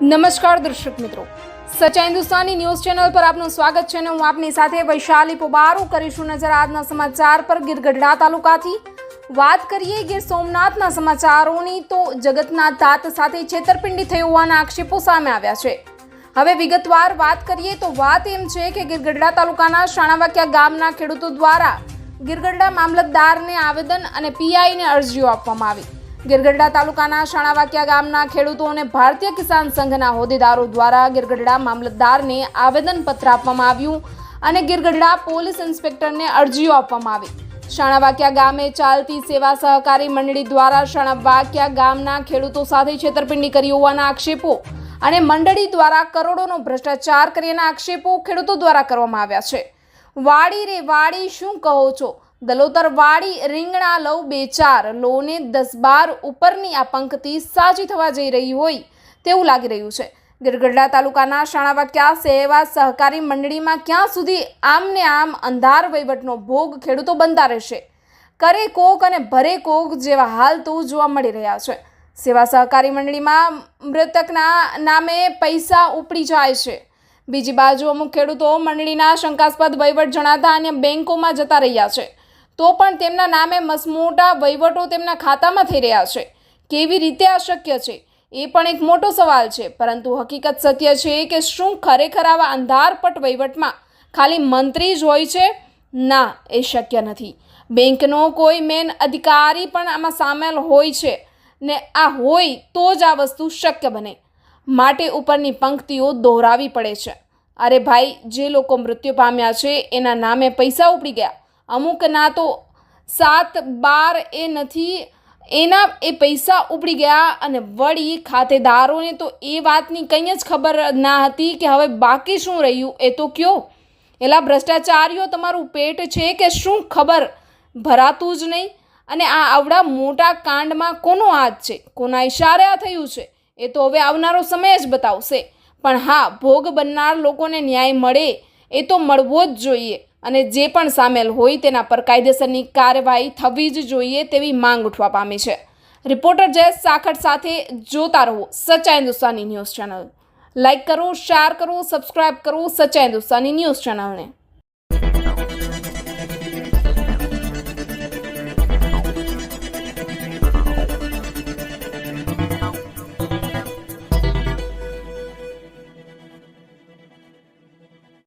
નમસ્કાર દર્શક મિત્રો. સચા હિન્દુસ્તાની ન્યૂઝ ચેનલ પર આપનું સ્વાગત છે અને હું આપની સાથે વૈશાલી પોબારો કરીશું નજર આજના સમાચાર પર ગીરગઢડા તાલુકાથી. વાત કરીએ ગીર સોમનાથના સમાચારોની તો જગતના તાત સાથે છેતરપિંડી થઈ હોવાના આક્ષેપો સામે આવ્યા છે. હવે વિગતવાર વાત કરીએ તો વાત એમ છે કે ગીરગઢડા તાલુકાના શાણાવાક્યા ગામના ખેડૂતો દ્વારા ગીરગઢડા મામલતદારને આવેદન અને પીઆઈને અરજીઓ આપવામાં આવી. ગીરગઢડા તાલુકાના શાણાવાકિયા ગામના ખેડૂતો અને ભારતીય કિસાન સંઘના હોદ્દેદારો દ્વારા ગીરગઢડા મામલતદારને આવેદનપત્ર આપવામાં આવ્યું અને ગીરગઢડા પોલીસ ઇન્સ્પેક્ટરને અરજીઓ આપવામાં આવી. શાણાવાકિયા ગામે ચાલતી સેવા સહકારી મંડળી દ્વારા શાણાવાકિયા ગામના ખેડૂતો સાથે છેતરપિંડી કરી હોવાના આક્ષેપો અને મંડળી દ્વારા કરોડોનો ભ્રષ્ટાચાર કર્યાના આક્ષેપો ખેડૂતો દ્વારા કરવામાં આવ્યા છે. વાડી રે વાડી શું કહો છો? દલોતર વાડી રીંગણા લવ બે ચાર, લોને દસ બાર ઉપરની આ પંક્તિ સાજી થવા જઈ રહી હોય તેવું લાગી રહ્યું છે. ગીરગઢડા તાલુકાના શાણાવાક્યા સેવા સહકારી મંડળીમાં ક્યાં સુધી આમને આમ અંધાર વહીવટનો ભોગ ખેડૂતો બનતા રહેશે કરે કોક અને ભરે કોક જેવા હાલ તો જોવા મળી રહ્યા છે. સેવા સહકારી મંડળીમાં મૃતકના નામે પૈસા ઉપડી જાય છે. બીજી બાજુ અમુક ખેડૂતો મંડળીના શંકાસ્પદ વહીવટ જણાતા અન્ય બેંકોમાં જતા રહ્યા છે. તો પણ તેમના નામે મસમોટા વહીવટો તેમના ખાતામાં થઈ રહ્યા છે. કેવી રીતે આ શક્ય છે? એ પણ એક મોટો સવાલ છે. પરંતુ હકીકત સત્ય છે કે શું ખરેખર આવા અંધારપટ વહીવટમાં ખાલી મંત્રી જ હોય છે? ના, એ શક્ય નથી. બેંકનો કોઈ મેન અધિકારી પણ આમાં સામેલ હોય છે ને આ હોય તો જ આ વસ્તુ શક્ય બને. માટે ઉપરની પંક્તિઓ દોહરાવી પડે છે. અરે ભાઈ, જે લોકો મૃત્યુ પામ્યા છે, એના નામે પૈસા ઉપડી ગયા. અમુકના તો સાત, બાર એ નથી. એના, એ પૈસા ઉપડી ગયા અને વળી ખાતેદારોને તો એ વાતની કંઈ જ ખબર ના હતી કે હવે બાકી શું રહ્યું. એ તો કયો? એલા ભ્રષ્ટાચારીઓ તમારું પેટ છે કે શું ખબર? ભરાતું જ નહીં. અને આ આવડા મોટા કાંડમાં કોનો હાથ છે? કોના ઇશારે આ થયું છે? એ તો હવે આવનારો સમય જ બતાવશે. પણ હા, ભોગ બનનાર લોકોને ન્યાય મળે. એ તો મળવો જ જોઈએ અને જે પણ સામેલ હોય તેના પર કાયદેસરની કાર્યવાહી થવી જ જોઈએ તેવી માંગ ઉઠવા પામી છે. રિપોર્ટર જયેશ સાખટ સાથે જોતા રહો Sachcha Hindustani news channel. Like કરો, શેર કરો, સબસ્ક્રાઇબ કરો સચ્ચા હિન્દુસ્તાની ન્યૂઝ ચેનલને.